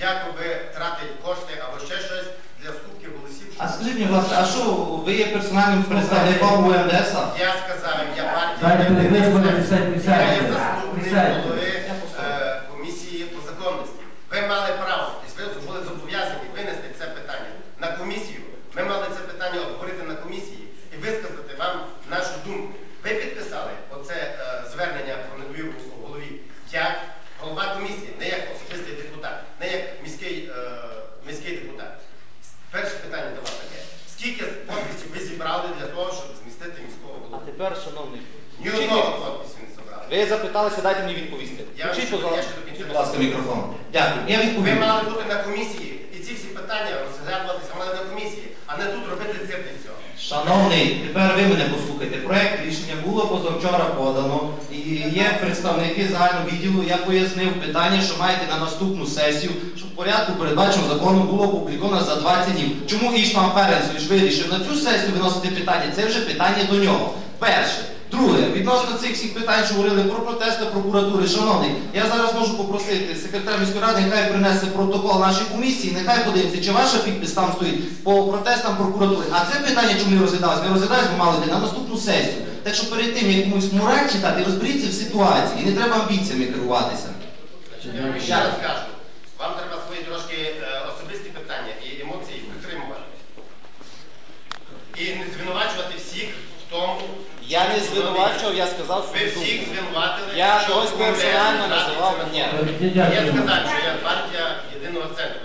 якоби тратить кошти або ще щось для скупки голосів. А скажіть мені, будь ласка, а що ви є персональним представником УМДС? Я сказав, я партія. Я є заступник голови е, комісії по законності. Ви мали право, і ви були зобов'язані винести це питання на комісію. Ми мали це питання обговорити на комісії і висказати вам нашу думку. Ви підписали оце е, звернення про недовіру у голові як голова комісії, не як особистий депутат. Зібрали для того, щоб змістити міського А тепер, шановний, Ні одного подпису не зібрали. ви запиталися, дайте мені відповісти. Я Включіть, ще- я ще до кінця Будь ласка, мікрофон. Дякую. Я Ви відповім. мали бути на комісії, питання розглядуватися мали на комісії, а не тут робити цирк. Шановний, тепер ви мене послухайте. Проект рішення було позавчора подано. І є представники загального відділу. Я пояснив питання, що маєте на наступну сесію, щоб в порядку передбачено закону було опубліковано за 20 днів. Чому Іштван Ференсович вирішив на цю сесію виносити питання? Це вже питання до нього. Перше. Друге, відносно цих всіх питань, що говорили про протести прокуратури, шановний, я зараз можу попросити секретаря міської ради, нехай принесе протокол нашої комісії, нехай подивиться, чи ваша підпис там стоїть по протестам прокуратури. А це питання, чому не розглядалось, не розглядалось, бо мали на наступну сесію. Так що перед тим, як комусь мораль читати, розберіться в ситуації. І не треба амбіціями керуватися. Я раз кажу, вам треба свої трошки е, особисті питання і емоції притримувати. І не звинувачувати всіх в тому. Я не звинувачував, я сказав Ви свою всіх думку. звинуватили. Я що когось персонально називав, ні. Я сказав, що я партія єдиного центру.